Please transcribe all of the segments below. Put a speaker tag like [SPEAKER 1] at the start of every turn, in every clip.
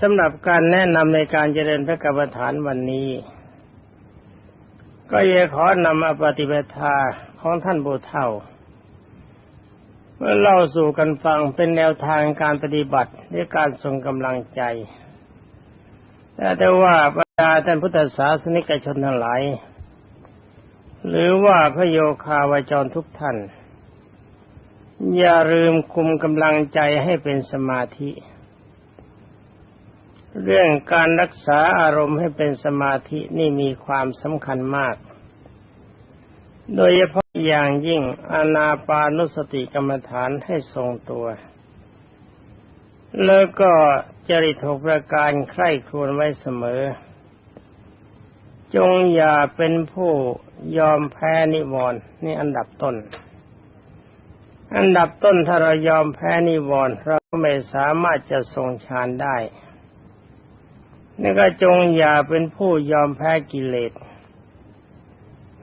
[SPEAKER 1] สำหรับการแนะนำในการเจริญพระกรรมฐานวันนี้ ก็อยาขอนำมาปฏิบัติทาของท่านบูเท่าเมื่อเล่าสู่กันฟังเป็นแนวทางการปฏิบัติด้วยการทรงกำลังใจ แต่แต่ว่าบรรดาท่านพุทธศาสนิกชนทั้งหลาย หรือว่าพระโยคาวาจรทุกท่าน อย่าลืมคุมกำลังใจให้เป็นสมาธิ เรื่องการรักษาอารมณ์ให้เป็นสมาธินี่มีความสำคัญมาก โดยเฉพาะอย่างยิ่งอานาปานุสติกรรมฐานให้ทรงตัว แล้วก็จริตหกประการใคร่ครวญไว้เสมอ จงอย่าเป็นผู้ยอมแพ้นิวรณ์นี่อันดับต้น อันดับต้นถ้าเรายอมแพ้นิวรณ์เราไม่สามารถจะทรงฌานได้ นี่ก็จงอย่าเป็นผู้ยอมแพ้กิเลส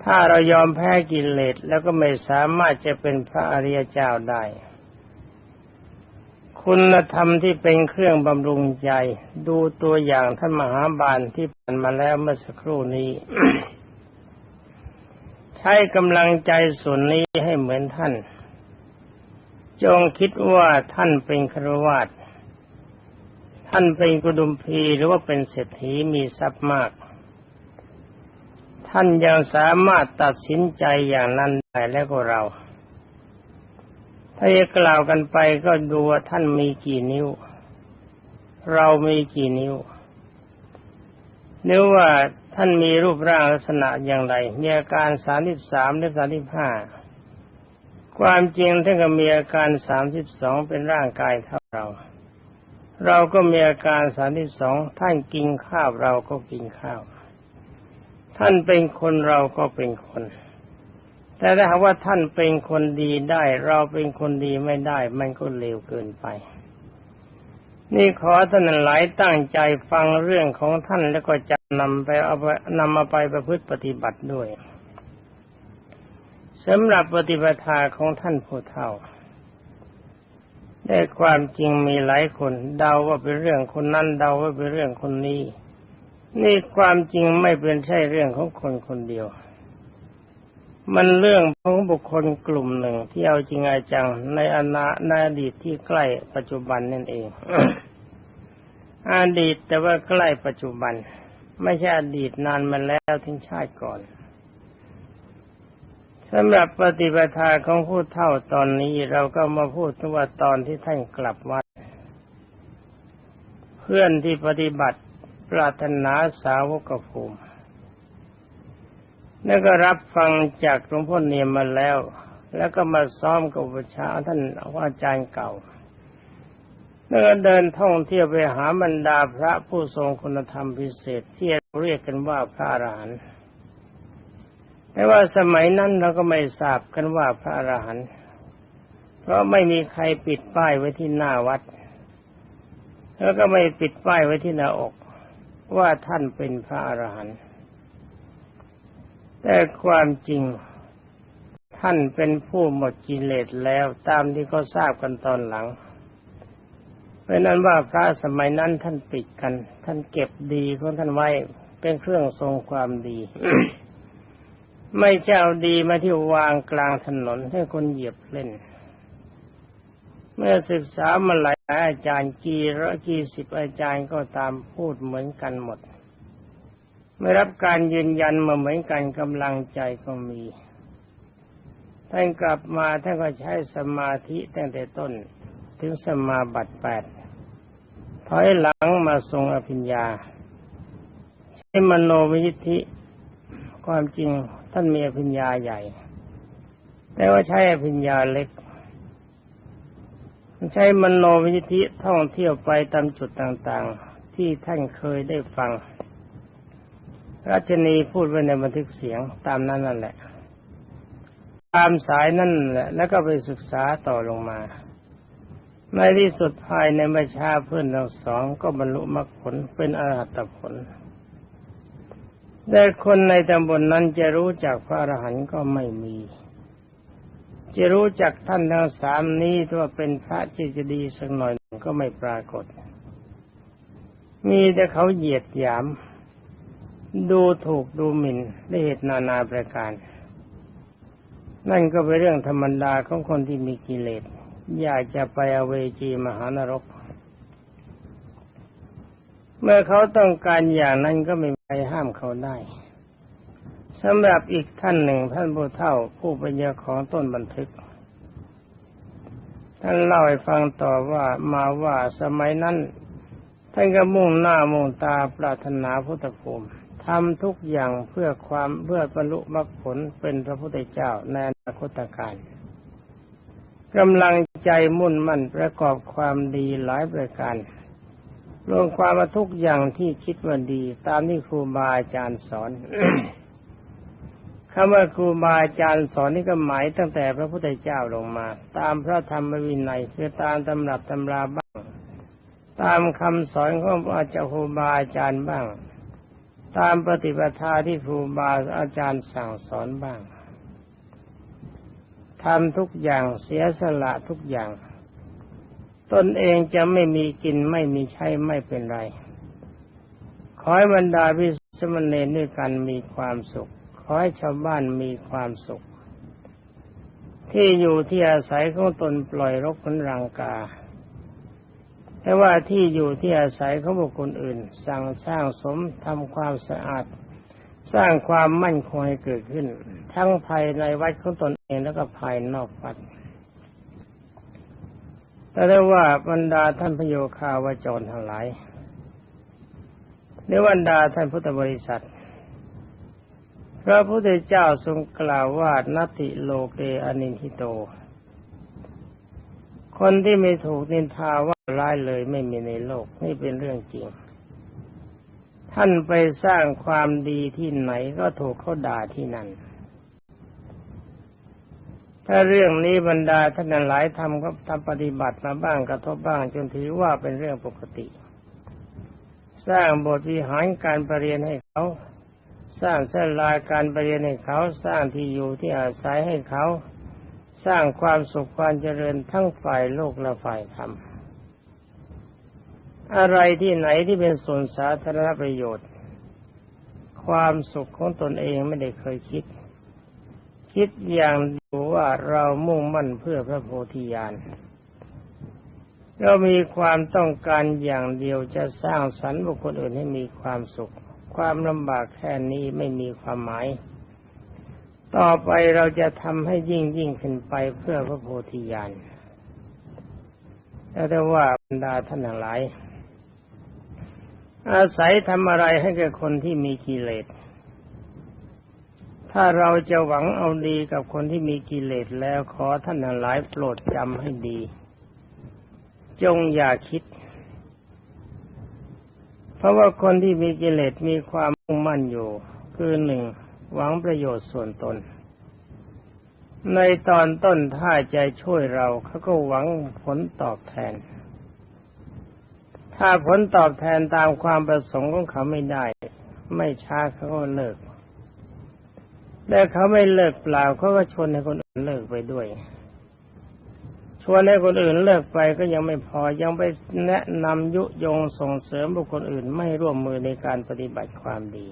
[SPEAKER 1] ถ้าเรายอมแพ้กิเลสแล้วก็ไม่สามารถจะเป็นพระอริยเจ้าได้ คุณธรรมที่เป็นเครื่องบำรุงใจ ดูตัวอย่างท่านมหาบาลที่ผ่านมาแล้วเมื่อสักครู่นี้ ใช้กำลังใจส่วนนี้ให้เหมือนท่าน จงคิดว่าท่านเป็นครวาส ท่านเป็นกุดุมพีหรือว่าเป็นเศรษฐีมีทรัพย์มาก ท่านยังสามารถตัดสินใจอย่างนั้นได้แล้วก็เรา ถ้าจะกล่าวกันไปก็ดูว่าท่านมีกี่นิ้ว เรามีกี่นิ้วนึกว่าท่านมีรูปร่างลักษณะอย่างไร มีอาการสามสิบสามหรือสามสิบห้าความจริงท่านก็มีอาการสามสิบสองเป็นร่างกายเท่าเรา เราก็มีอาการสามที่สองท่านกินข้าวเราก็กินข้าว ท่านเป็นคนเราก็เป็นคน แต่ถ้าหากว่าท่านเป็นคนดีได้ เราเป็นคนดีไม่ได้ มันก็เลวเกินไป นี่ขอท่านหลายตั้งใจฟังเรื่องของท่านแล้วก็จะนำไปเอาไปนำมาไปประพฤติปฏิบัติด้วยสำหรับปฏิปทาของท่านผู้เฒ่า แต่ความจริงมีหลายคนเดาว่าเป็นเรื่องคนนั้นเดาว่าเป็นเรื่องคนนี้ นี่ความจริงไม่เป็นใช่เรื่องของคนคนเดียว มันเรื่องของบุคคลกลุ่มหนึ่งที่เอาจริงอาจังในอนาในอดีตที่ใกล้ปัจจุบันนั่นเอง อดีตแต่ว่าใกล้ปัจจุบัน ไม่ใช่อดีตนานมาแล้วทิ้งชาติก่อน สำหรับปฏิปทาของผู้เท่าตอนนี้เราก็มาพูดถึงว่าตอนที่ท่านกลับวัดเพื่อนที่ปฏิบัติปรารถนาสาวกภูมิแล้วก็รับฟังจากหลวงพ่อเนียมมาแล้ว แล้วก็มาซ้อมกับประชาท่านอาจารย์เก่าแล้วก็เดินท่องเที่ยวไปหาบรรดาพระผู้ทรงคุณธรรมพิเศษที่เรียกกันว่าพระอรหันต์ แต่ว่าสมัยนั้นเราก็ไม่ทราบกันว่าพระอรหันต์เพราะไม่มีใครปิดป้ายไว้ที่หน้าวัด แล้วก็ไม่ปิดป้ายไว้ที่หน้าอก ว่าท่านเป็นพระอรหันต์แต่ความจริงท่านเป็นผู้หมดกิเลสแล้วตามที่เขาทราบกันตอนหลัง เพราะนั้นว่าพระสมัยนั้นท่านปิดกัน ท่านเก็บดีของท่านไว้เป็นเครื่องทรงความดี ไม่เจ้าดีมาที่วางกลางถนนให้คนเหยียบเล่น เมื่อศึกษามาหลายอาจารย์กี่ร้อยกี่สิบอาจารย์ก็ตามพูดเหมือนกันหมด ไม่รับการยืนยันมาเหมือนกันกำลังใจก็มีท่านกลับมาท่านก็ใช้สมาธิตั้งแต่ต้น ถึงสมาบัติแปดถอยหลังมาทรงอภิญญาใช้มโนวิธิความจริง ท่านมีอภิญญาใหญ่ แต่ว่าใช้อภิญญาเล็ก ใช้มโนวิธิท่องเที่ยวไปตามจุดต่างๆ ที่ท่านเคยได้ฟังราชนีพูดไว้ในบันทึกเสียงตามนั้นนั่นแหละ ตามสายนั่นแหละ แล้วก็ไปศึกษาต่อลงมาในที่สุดภายในไม่ช้าเพื่อนทั้งสองก็บรรลุมรรคผลเป็นอรหัตผล แต่คนในตำบลนนั้นจะรู้จักพระอรหันต์ก็ไม่มี จะรู้จักท่านทั้งสามนี้ว่าเป็นพระจิตดีสักหน่อยก็ไม่ปรากฏ มีแต่เขาเหยียดหยาม ดูถูกดูหมิ่นได้เหตุนานาประการ นั่นก็เป็นเรื่องธรรมดาของคนที่มีกิเลส อยากจะไปอเวจีมหานรก เมื่อเขาต้องการอย่างนั้นก็ไม่มีใครห้ามเขาได้สำหรับอีกท่านหนึ่งท่านผู้เฒ่าผู้เป็นเจ้าของต้นบันทึก ท่านเล่าให้ฟังต่อว่ามาว่าสมัยนั้น ท่านก็มุ่งหน้ามุ่งตาปรารถนาพุทธภูมิทำทุกอย่างเพื่อความเพื่อบรรลุมรรคผลเป็นพระพุทธเจ้าในอนาคตการกำลังใจมุ่นมั่นประกอบความดีหลายประการ รวมความมาทุกอย่างที่คิดว่าดี ตามที่ครูบาอาจารย์สอนคำว่าครูบาอาจารย์สอนนี่ก็หมายตั้งแต่พระพุทธเจ้าลงมา ตามพระธรรมวินัยคือตามตำรับตำราบ้าง ตามคำสอนของอาจารย์ครูบาอาจารย์บ้าง ตามปฏิปทาที่ครูบาอาจารย์สั่งสอนบ้างทำทุกอย่างเสียสละทุกอย่าง ตนเองจะไม่มีกินไม่มีใช้ไม่เป็นไร ขอให้บรรดาพิสมณเณรด้วยกันมีความสุข ขอให้ชาวบ้านมีความสุข ที่อยู่ที่อาศัยของตนปล่อยรกขนรังกาแต่ว่าที่อยู่ที่อาศัยของบุคคลอื่น สั่งสร้างสมทำความสะอาด สร้างความมั่นคงให้เกิดขึ้น ทั้งภายในวัดของตนเองแล้วก็ภายนอกวัด แต่ได้ว่าบรรดาท่านพโยคาวาจรทั้งหลายในบรรดาท่านพุทธบริษัท พระพุทธเจ้าทรงกล่าวว่านัตติโลเกอนินทิโต คนที่ไม่ถูกนินทาว่าร้ายเลยไม่มีในโลกนี่เป็นเรื่องจริง ท่านไปสร้างความดีที่ไหนก็ถูกเขาด่าที่นั่น ถ้าเรื่องนี้บรรดาท่านหลายทำก็ทำปฏิบัติมาบ้างกระทบบ้างจนถือว่าเป็นเรื่องปกติ สร้างบทวิหารการปรเรียนให้เขา สร้างเส้นลายการปรเรียนให้เขาสร้างที่อยู่ที่อาศัยให้เขา สร้างความสุขความเจริญทั้งฝ่ายโลกและฝ่ายธรรมอะไรที่ไหนที่เป็นส่วนสาธารณประโยชน์ ความสุขของตนเองไม่ได้เคยคิด คิดอย่างเดียวว่าเรามุ่งมั่นเพื่อพระโพธิญาณเรามีความต้องการอย่างเดียวจะสร้างสรรค์บุคคลอื่นให้มีความสุข ความลำบากแค่นี้ไม่มีความหมาย ต่อไปเราจะทำให้ยิ่งยิ่งขึ้นไปเพื่อพระโพธิญาณแต่ว่าบรรดาท่านทั้งหลาย อาศัยทำอะไรให้แก่คนที่มีกิเลส ถ้าเราจะหวังเอาดีกับคนที่มีกิเลสแล้วขอท่านทั้งหลายโปรดจำให้ดี จงอย่าคิด เพราะว่าคนที่มีกิเลสมีความมุ่งมั่นอยู่ คือหนึ่งหวังประโยชน์ส่วนตน ในตอนต้นถ้าใจช่วยเราเขาก็หวังผลตอบแทน ถ้าผลตอบแทนตามความประสงค์ของเขาไม่ได้ ไม่ช้าเขาก็เลิก แต่เขาไม่เลิกเปล่าเขาก็ชวนให้คนอื่นเลิกไปด้วย ชวนให้คนอื่นเลิกไปก็ยังไม่พอยังไปแนะนำยุยงส่งเสริมบุคคลอื่นไม่ร่วมมือในการปฏิบัติความดี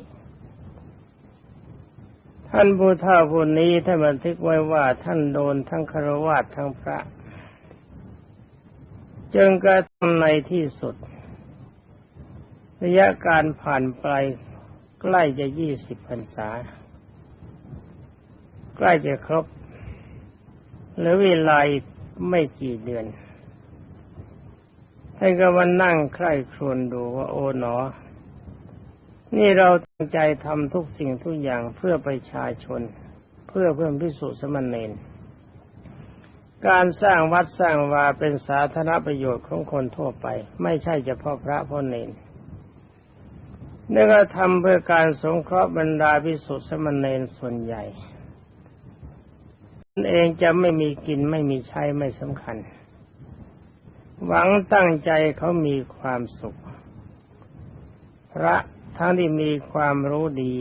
[SPEAKER 1] ท่านผู้เฒ่าผู้นี้ท่านบันทึกไว้ว่าท่านโดนทั้งคารวะทั้งพระจึงกระทำในที่สุด ระยะการผ่านไปใกล้จะยี่สิบพรรษา ใกล้จะครบหลือเวลาอีกไม่กี่เดือนท่านก็มานั่งใคร่ครวญดูว่าโอ๋หนอ นี่เราตั้งใจทำทุกสิ่งทุกอย่างเพื่อประชาชน เพื่อเพื่อพิสุสมณเณรการสร้างวัดสร้างวาเป็นสาธารณประโยชน์ของคนทั่วไป ไม่ใช่เฉพาะพระพ่อเนรนี่ก็ทำเพื่อการสงเคราะห์บรรดาพิสุสมณเณรส่วนใหญ่ เองจะไม่มีกินไม่มีใช้ไม่สำคัญ หวังตั้งใจเขามีความสุข พระทั้งที่มีความรู้ดี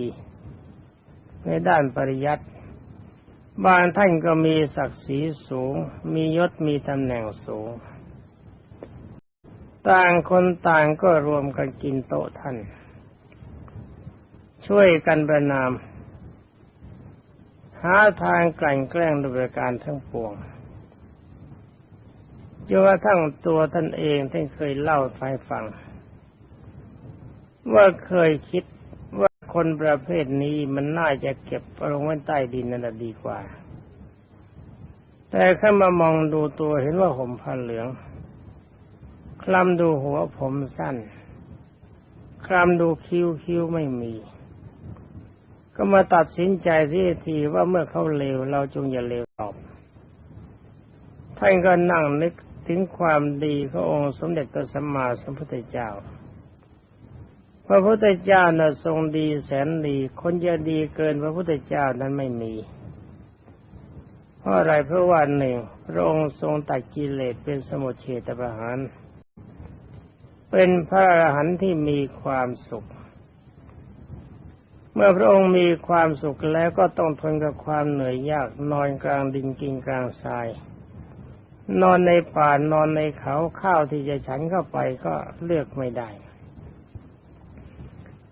[SPEAKER 1] ในด้านปริยัติบางท่านก็มีศักดิ์ศรีสูง มียศมีตำแหน่งสูง ต่างคนต่างก็รวมกันกินโต๊ะท่าน ช่วยกันประนาม หาทางกลั่นแกล้งด้วยการทั้งปวงจนกระทั่งตัวท่านเองท่านเคยเล่าให้ฟัง ว่าเคยคิดว่าคนประเภทนี้มันน่าจะเก็บลงไว้ใต้ดินนั่นดีกว่า แต่ข้ามามองดูตัวเห็นว่าห่มผ้าเหลือง คลำดูหัวผมสั้น คลำดูคิ้วคิ้วไม่มี ก็มาตัดสินใจที่ทีว่าเมื่อเขาเลวเราจงอย่าเลวตอบ ท่านก็นั่งนึกถึงความดีขององค์สมเด็จพระสัมมาสัมพุทธเจ้า พระพุทธเจ้าน่ะทรงดีแสนดี คนจะดีเกินพระพุทธเจ้านั้นไม่มี เพราะอะไรเพราะว่าหนึ่งพระองค์ทรงตัดกิเลสเป็นสมุทเฉตประหาร เป็นพระอรหันต์ที่มีความสุข เมื่อพระองค์มีความสุขแล้วก็ต้องทนกับความเหนื่อยยากนอนกลางดินกินกลางทราย นอนในป่านอนในเขาข้าวที่จะฉันเข้าไปก็เลือกไม่ได้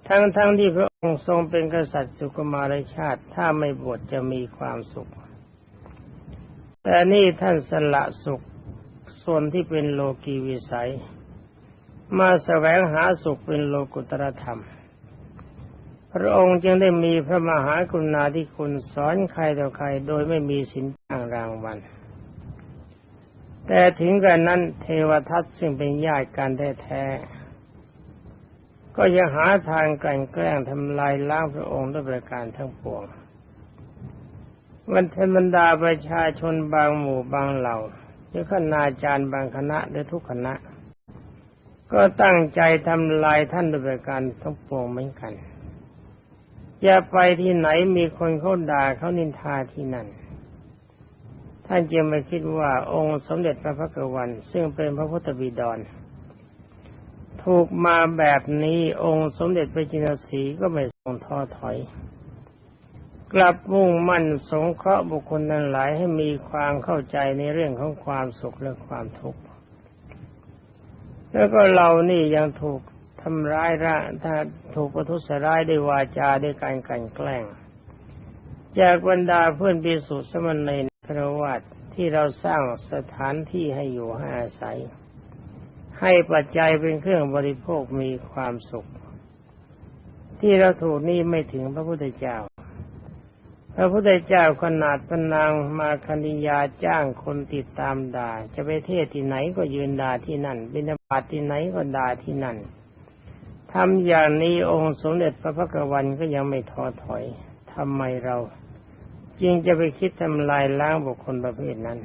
[SPEAKER 1] ทั้งๆทที่พระองค์ทรงเป็นกษัตริย์สุกมารชาติ ถ้าไม่บวชจะมีความสุข แต่นี่ท่านสละสุขส่วนที่เป็นโลกีวิสัย มาแสวงหาสุขเป็นโลกุตรธรรม พระองค์จึงได้มีพระมหากรุณาธิคุณสอนใครต่อใครโดยไม่มีสินจ้างรางวัล แต่ถึงกระนั้นเทวทัตซึ่งเป็นญาติกันแท้ๆก็ยังหาทางกลั่นแกล้งทำลายล้างพระองค์ด้วยประการทั้งปวงวันเทบรรดาประชาชนบางหมู่บางเหล่าหรือคณาจารย์บางคณะหรือทุกคณะ ก็ตั้งใจทำลายท่านด้วยประการทั้งปวงเหมือนกัน จะไปที่ไหนมีคนเขาด่าเขานินทาที่นั่น ท่านจึงไม่คิดว่าองค์สมเด็จพระพักวัน ซึ่งเป็นพระพุทธบิดร ถูกมาแบบนี้องค์สมเด็จพระจินสีก็ไม่ทรงท้อถอย กลับมุ่งมั่นสงเคราะห์บุคคลนั้นหลายให้มีความเข้าใจในเรื่องของความสุขและความทุกข์แล้วก็เรานี่ยังถูก ทำร้ายร่าถ้าถูกประทุษร้ายด้วยวาจาด้วยการกลั่นแกล้ง จากบรรดาเพื่อนบิสุสมณเณรครวัตที่เราสร้างสถานที่ให้อยู่ให้อาศัย ให้ปัจจัยเป็นเครื่องบริโภคมีความสุข ที่เราถูกนี่ไม่ถึงพระพุทธเจ้า พระพุทธเจ้าขนาดพนางมาคณิยาจ้างคนติดตามด่า จะไปเทศที่ไหนก็ยืนด่าที่นั่นบิณฑบาตที่ไหนก็ด่าที่นั่น ทำอย่างนี้องค์สมเด็จพระพักวันก็ยังไม่ท้อถอยทำไมเราจึงจะไปคิดทำลายล้างบุคคลประเภทนั้น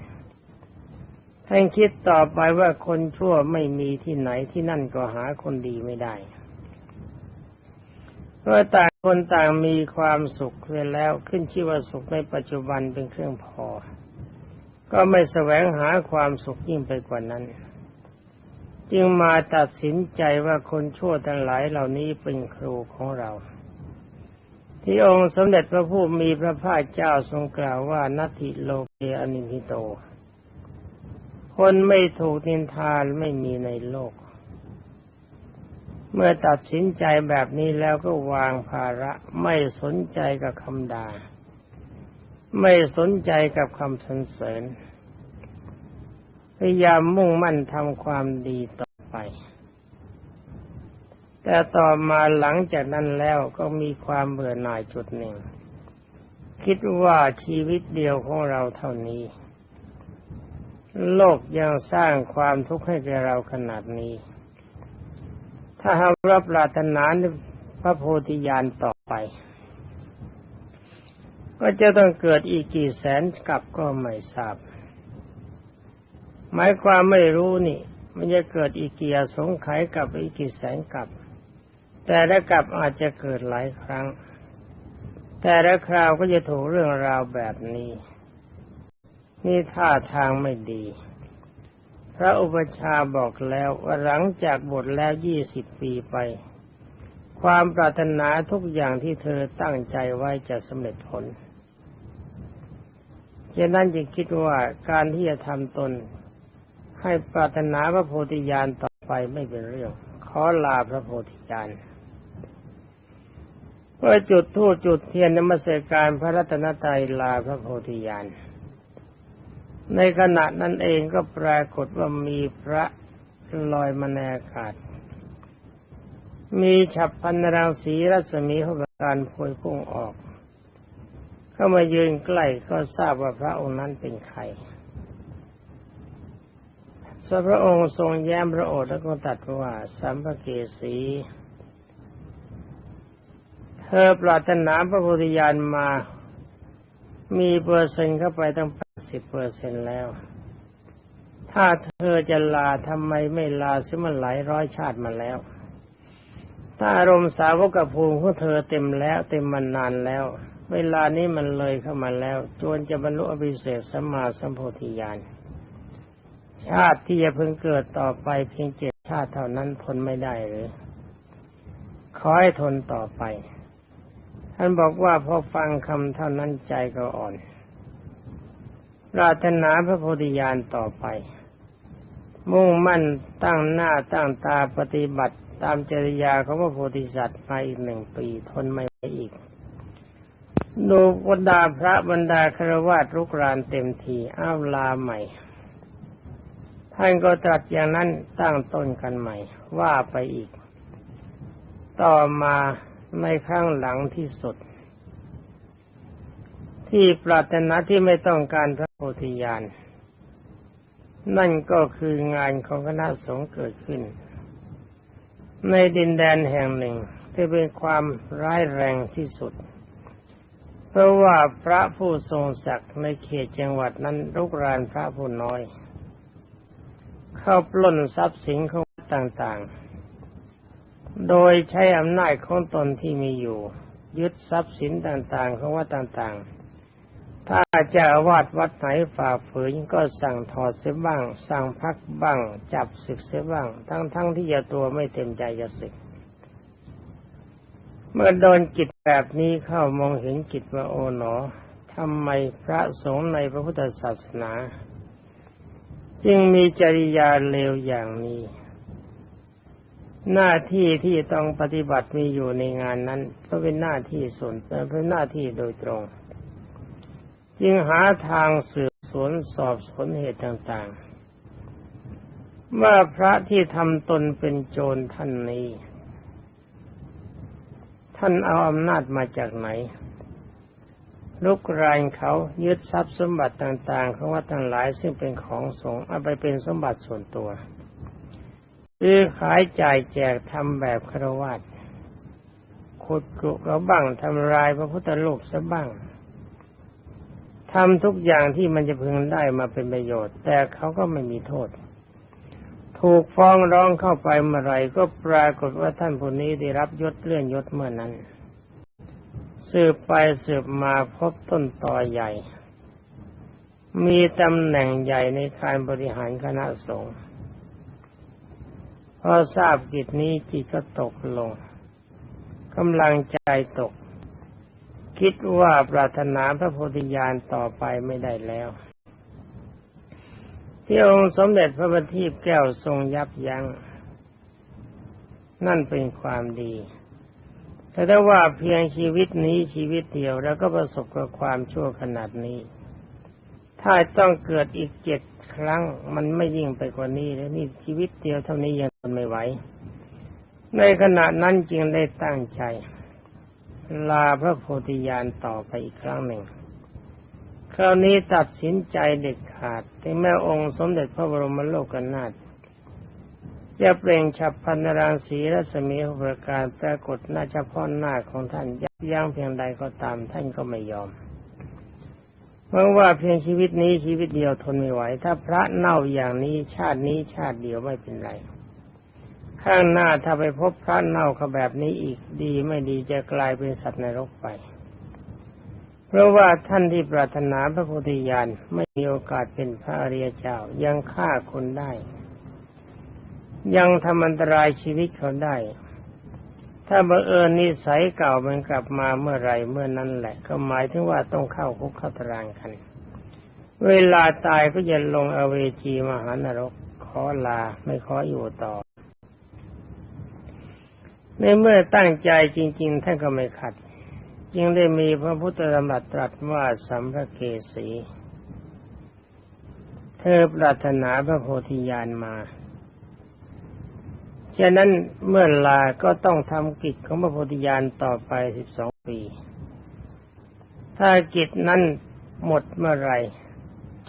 [SPEAKER 1] ท่านคิดต่อไปว่าคนชั่วไม่มีที่ไหนที่นั่นก็หาคนดีไม่ได้เพราะต่างคนต่างมีความสุขไปแล้วขึ้นชื่อว่าสุขในปัจจุบันเป็นเครื่องพอ ก็ไม่แสวงหาความสุขยิ่งไปกว่านั้น จึงมาตัดสินใจว่าคนชั่วทั้งหลายเหล่านี้เป็นครูของเรา ที่องค์สมเด็จพระผู้มีพระภาคเจ้าทรงกล่าวว่านัตถิโลเกอนิพิโต คนไม่ถูกนินทานไม่มีในโลก เมื่อตัดสินใจแบบนี้แล้วก็วางภาระไม่สนใจกับคำด่าไม่สนใจกับคำสรรเสริญ พยายามมุ่งมั่นทำความดีต่อไป แต่ต่อมาหลังจากนั้นแล้วก็มีความเบื่อหน่ายจุดหนึ่ง คิดว่าชีวิตเดียวของเราเท่านี้ โลกยังสร้างความทุกข์ให้แก่เราขนาดนี้ ถ้าหากรับปรารถนาพระโพธิญาณต่อไป ก็จะต้องเกิดอีกกี่แสนกับก็ไม่ทราบ หมายความไม่รู้นี่ มันจะเกิดอีกกี่สงไขยกับอีกกี่แสนกับ แต่ละกับอาจจะเกิดหลายครั้ง แต่ละคราวก็จะถูกเรื่องราวแบบนี้ นี่ท่าทางไม่ดี พระอุปชาบอกแล้วว่าหลังจากบทแล้วยี่สิบปีไป ความปรารถนาทุกอย่างที่เธอตั้งใจไว้จะสำเร็จผลฉะนั้นจึงคิดว่าการที่จะทำตน ให้ปรารถนาพระโพธิญาณต่อไปไม่เป็นเรื่อง ขอลาพระโพธิญาณเมื่อจุดธูปจุดเทียนนมัสการพระรัตนตรัยลาพระโพธิญาณ ในขณะนั้นเองก็ปรากฏว่ามีพระลอยมาในอากาศ มีฉับพันรังสีรัศมีของการพวยพุ่งออก เข้ามายืนใกล้ก็ทราบว่าพระองค์นั้นเป็นใคร ส่วนพระองค์ทรงแย้มพระโอษฐ์แล้วก็ตรัสว่า สัมภเกสีเธอปรารถนาพระโพธิญาณมา มีเปอร์เซ็นต์เข้าไปตั้งแปดสิบเปอร์เซ็นแล้ว ถ้าเธอจะลาทำไมไม่ลาซิมันหลายร้อยชาติมาแล้ว ถ้าอารมณ์สาวกภูมิของเธอเต็มแล้ว เต็มมานานแล้ว เวลานี้มันเลยเข้ามาแล้ว จวนจะบรรลุอภิเศษสัมมาสัมโพธิญาณ ชาติที่จะพึงเกิดต่อไปเพียงเจ็ดชาติเท่านั้นทนไม่ได้หรือขอให้ทนต่อไป ท่านบอกว่าพอฟังคำเท่านั้นใจก็อ่อนปรารถนาพระโพธิญาณต่อไป มุ่งมั่นตั้งหน้าตั้งตาปฏิบัติตามจริยาของพระโพธิสัตว์ไปอีกหนึ่งปีทนไม่ไหวอีกดูบรรดาพระบรรดาครวาสรุกรานเต็มทีอ้าวลาใหม่ ท่านก็ตรัสอย่างนั้นตั้งต้นกันใหม่ ว่าไปอีก ต่อมาในครั้งหลังที่สุด ที่ปรารถนาที่ไม่ต้องการพระโพธิญาณ นั่นก็คืองานของคณะสงฆ์เกิดขึ้น ในดินแดนแห่งหนึ่งที่เป็นความร้ายแรงที่สุด เพราะว่าพระผู้ทรงศักดิ์ในเขตจังหวัดนั้นรุกรานพระผู้น้อย เข้าปล้นทรัพย์สินของต่างๆ โดยใช้อำนาจของตนที่มีอยู่ ยึดทรัพย์สินต่างๆ ของวัดต่างๆ ถ้าเจ้าวาดวัดไหนฝ่าฝืนก็สั่งถอดเสียบ้าง สั่งพักบ้าง จับศึกเสียบ้าง ทั้งๆทที่จะตัวไม่เต็มใจจะศึก เมื่อโดนกิจแบบนี้เข้ามองเห็นกิจว่าโอ๋หนอทำไมพระสงฆ์ในพระพุทธศาสนา จึงมีจริยาเลวอย่างนี้ หน้าที่ที่ต้องปฏิบัติมีอยู่ในงานนั้นก็เป็นหน้าที่ส่วนเป็นหน้าที่โดยตรง จึงหาทางสืบสวนสอบสวนเหตุต่างๆ ว่าพระที่ทำตนเป็นโจรท่านนี้ ท่านเอาอำนาจมาจากไหน ลุกรานเขายึดทรัพย์สมบัติต่างๆ ของวัดทั้งหลายซึ่งเป็นของสงฆ์เอาไปเป็นสมบัติส่วนตัวซื้อขายจ่ายแจกทำแบบครวญขุดกรุกระบ้างทำลายพระพุทธรูปซะบ้างทำทุกอย่างที่มันจะพึงได้มาเป็นประโยชน์ แต่เขาก็ไม่มีโทษ ถูกฟ้องร้องเข้าไปเมื่อไรก็ปรากฏว่าท่านผู้นี้ได้รับยศเลื่อนยศเมื่อนั้น สืบไปสืบมาพบต้นตอใหญ่ มีตำแหน่งใหญ่ในการบริหารคณะสงฆ์พอทราบกิจนี้จิตก็ตกลงกำลังใจตก คิดว่าปรารถนาพระโพธิญาณต่อไปไม่ได้แล้ว ที่องค์สมเด็จพระบัณฑิตแก้วทรงยับยัง้งนั่นเป็นความดี แต่ถ้ว่าเพียงชีวิตนี้ชีวิตเดียวแล้วก็ประสบกับความชั่วขนาดนี้ ถ้าต้องเกิดอีกเจ็ดครั้งมันไม่ยิ่งไปกว่านี้แล้วนี่ชีวิตเดียวเท่านี้ยังทนไม่ไหว ในขณะนั้นจึงได้ตั้งใจ ลาพระโพธิญาณต่อไปอีกครั้งหนึ่ง คราวนี้ตัดสินใจเด็ดขาดถึงแม้องค์สมเด็จพระบรมโลกนาถ จะเปล่งฉับพันรางสีรัศมีประการปรากฏหน้าเฉพาะหน้าของท่านยับยั้งเพียงใดก็ตามท่านก็ไม่ยอมเพราะว่าเพียงชีวิตนี้ชีวิตเดียวทนไม่ไหว ถ้าพระเน่าอย่างนี้ชาตินี้ชาติเดียวไม่เป็นไร ข้างหน้าถ้าไปพบพระเน่าขแบบนี้อีกดีไม่ดีจะกลายเป็นสัตว์ในรกไป เพราะว่าท่านที่ปรารถนาพระโพธิญาณไม่มีโอกาสเป็นพระอริยเจ้ายังฆ่าคนได้ ยังทำอันตรายชีวิตเขาได้ ถ้าบังเอิญนิสัยเก่ามันกลับมาเมื่อไรเมื่อนั้นแหละ ก็หมายถึงว่าต้องเข้าคุกเข้าตารางกัน เวลาตายก็จะลงอเวจีมหานรก ขอลาไม่ขออยู่ต่อ ในเมื่อตั้งใจจริง ๆ ท่านก็ไม่ขัดจึงได้มีพระพุทธธรรมตรัสว่าสัมภเกสี เธอปรารถนาพระโพธิญาณมา ฉะนั้นเมื่อลาก็ต้องทำกิจของพระโพธิญาณต่อไปสิบสองปี ถ้ากิจนั้นหมดเมื่อไร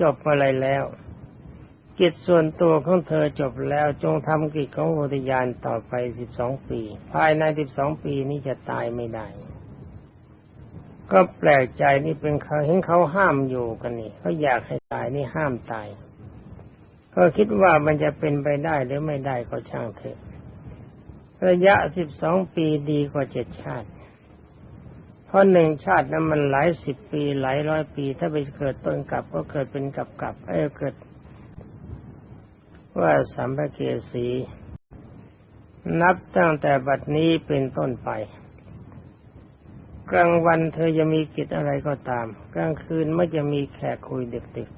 [SPEAKER 1] จบเมื่อไรแล้ว กิจส่วนตัวของเธอจบแล้วจงทำกิจของโพธิญาณต่อไปสิบสองปี ภายในสิบสองปีนี้จะตายไม่ได้ ก็แปลกใจนี่เป็นเขาเห็นเขาห้ามอยู่กันนี่เขาอยากให้ตายนี่ห้ามตาย ก็คิดว่ามันจะเป็นไปได้หรือไม่ได้ก็ช่างเถอะ ระยะสิบสองปีดีกว่าเจ็ดชาติ เพราะหนึ่งชาตินั้นมันหลายสิบปีหลายร้อยปี ถ้าไปเกิดต้นกลับก็เกิดเป็นกับกับเออเกิด ว่าสัมภเกสี นับตั้งแต่บัดนี้เป็นต้นไป กลางวันเธอจะมีกิจอะไรก็ตาม กลางคืนไม่จะมีแขกคุยเดึก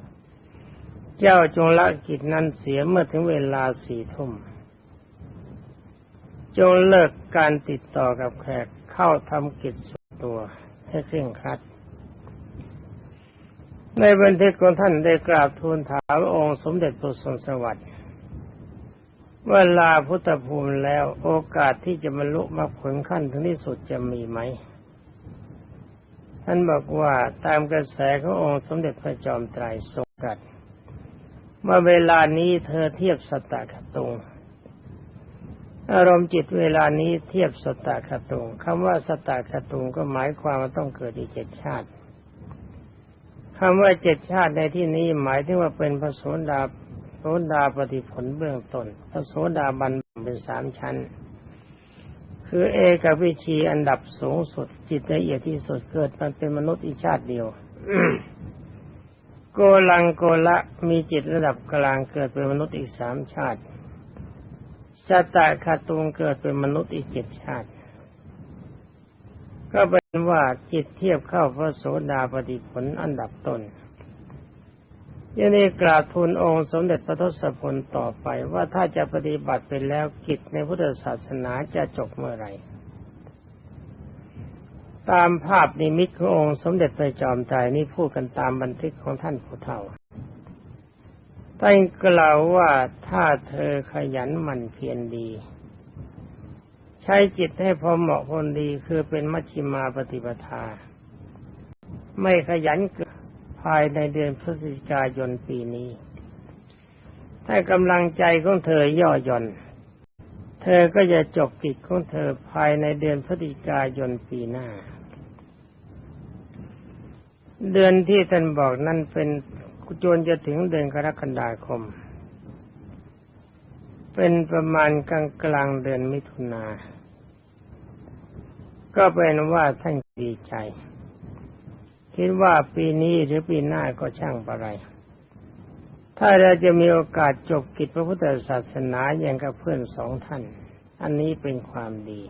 [SPEAKER 1] ๆเจ้าจงละกิจนั้นเสียเมื่อถึงเวลาสี่ทุ่ม จงเลิกการติดต่อกับแขกเข้าทำกิจส่วนตัวให้เคร่งครัด ในบันทึกของท่านได้กราบทูลถามองค์สมเด็จพระสงสวัสดิ์เวลาพุทธภูมิแล้วโอกาสที่จะบรรลุมรรคผลขั้นถึงที่สุดจะมีไหม ท่านบอกว่าตามกระแสขององค์สมเด็จพระจอมไตรทรงตรัสว่าเวลานี้เธอเทียบสตตะขตุง อารมณ์จิตเวลานี้เทียบสตตะตุงคำว่าสตตะตุงก็หมายความว่าต้องเกิดอีกเจ็ดชาติคำว่าเจ็ดชาติในที่นี้หมายถึงว่าเป็นพระโสดาโสดาปฏิผลเบื้องต้นพระโสดาบันเป็นสามชั้น คือเอกวิชีอันดับสูงสุดจิตละเอียดที่สุดเกิดมันเป็นมนุษย์อีกชาติเดียวโกลังโกละมีจิตระดับกลางเกิดเป็นมนุษย์อีกสามชาติ สตะคาตุงเกิดเป็นมนุษย์อีกเจ็ดชาติ ก็เป็นว่าจิตเทียบเข้าพระโสดาปฏิผลอันดับต้นยังนี้กราบทูลองค์สมเด็จพระทศพลต่อไปว่าถ้าจะปฏิบัติไปแล้วกิจในพุทธศาสนาจะจบเมื่อไหร่ ตามภาพนิมิตขององค์สมเด็จพระจอมไตรนี่พูดกันตามบันทึกของท่านผู้เฒ่า ท่านกล่าวว่าถ้าเธอขยันหมั่นเพียรดี ใช้จิตให้พอเหมาะคนดีคือเป็นมัชฌิมาปฏิปทา ไม่ขยันเกินภายในเดือนพฤศจิกายนปีนี้ ถ้ากำลังใจของเธอย่อหย่อน เธอก็จะจบกิจของเธอภายในเดือนพฤศจิกายนปีหน้า เดือนที่ท่านบอกนั่นเป็น จนจะถึงเดือนกรกฎาคม เป็นประมาณกลางกลางเดือนมิถุนา ก็เป็นว่าท่านดีใจ คิดว่าปีนี้หรือปีหน้าก็ช่างปะไร ถ้าเราจะมีโอกาสจบกิจพระพุทธศาสนาอย่างกับเพื่อนสองท่าน อันนี้เป็นความดี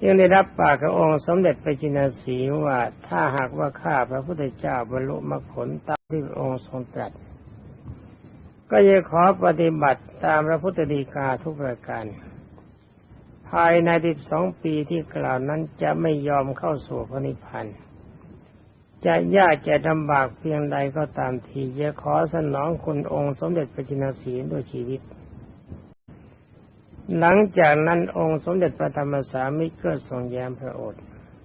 [SPEAKER 1] จึงได้รับปากขององค์สมเด็จพระจินสีว่าถ้าหากว่าข้าพระพุทธเจ้าบรรลุมรรคผลตามที่องค์ทรงตรัส ก็จะขอปฏิบัติตามพระพุทธดีกาทุกประการ ภายในสิบสองปีที่กล่าวนั้นจะไม่ยอมเข้าสู่พระนิพพานจะยากจะลำบากเพียงใดก็ตามทีจะขอสนองคุณองค์สมเด็จพระจินสีด้วยชีวิต หลังจากนั้นองค์สมเด็จพระธรรมสามิตรก็ทรงแย้มพระโอษฐ์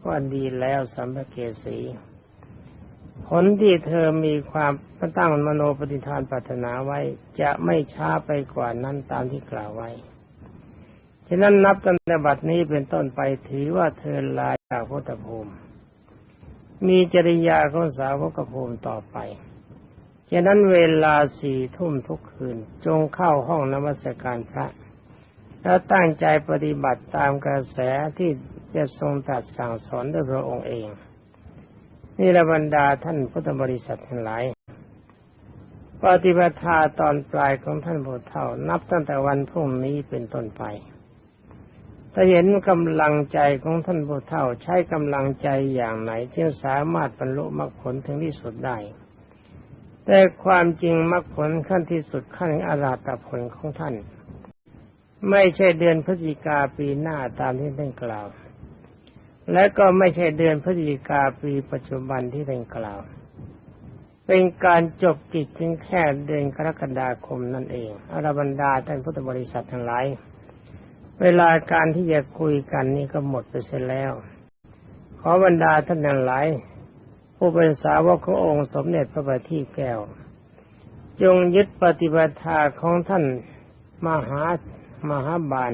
[SPEAKER 1] ว่าดีแล้วสัมภเกสีผลที่เธอมีความตั้งมโนปฏิทานปรารถนาไว้จะไม่ช้าไปกว่านั้นตามที่กล่าวไว้ ฉะนั้นนับตั้งแต่บัดนี้เป็นต้นไปถือว่าเธอลาจากพุทธภูมิ มีจริยาของสาวกภูมิต่อไป ฉะนั้นเวลาสี่ทุ่มทุกคืนจงเข้าห้องนมัสการพระ แล้วตั้งใจปฏิบัติตามกระแสที่จะทรงตรัสสั่งสอนด้วยพระองค์เอง นี่ระบรรดาท่านพุทธบริษัททั้งหลาย ปฏิปทาตอนปลายของท่านโพเท่านับตั้งแต่วันพรุ่งนี้เป็นต้นไปถ้าเห็นกำลังใจของท่านผู้เฒ่าใช้กำลังใจอย่างไหนที่สามารถบรรลุมรรคผลถึงที่สุดได้ แต่ความจริงมรรคผลขั้นที่สุดขั้นอาราตผลของท่าน ไม่ใช่เดือนพฤศจิกาปีหน้าตามที่ท่านกล่าว และก็ไม่ใช่เดือนพฤศจิกาปีปัจจุบันที่ท่านกล่าว เป็นการจบกิจเพียงแค่เดือนกรกฎาคมนั่นเองอรบรรดาท่านพุทธบริษัททั้งหลายเวลาการที่จะคุยกันนี่ก็หมดไปเสียแล้ว ขอบรรดาท่านทั้งหลายผู้เป็นสาวกขององค์สมเด็จพระบัณฑิตแก้ว จงยึดปฏิบัติของท่านมหา มหาบาล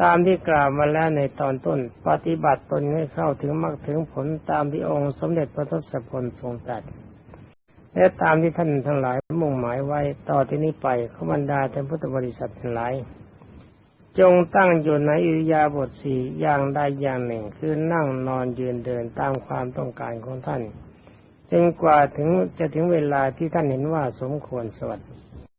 [SPEAKER 1] ตามที่กล่าวมาแล้วในตอนต้น ปฏิบัติตนให้เข้าถึงมรรคถึงผลตามที่องค์สมเด็จพระทศพลทรงตรัสและตามที่ท่านทั้งหลายมุ่งหมายไว้ต่อที่นี้ไปขบรรดาท่านพุทธบริษัททั้งหลาย จงตั้งอยู่ในอิริยาบถสี่อย่างใดอย่างหนึ่ง คือนั่งนอนยืนเดินตามความต้องการของท่านจนกว่าถึงจะถึงเวลาที่ท่านเห็นว่าสมควรสวัสดี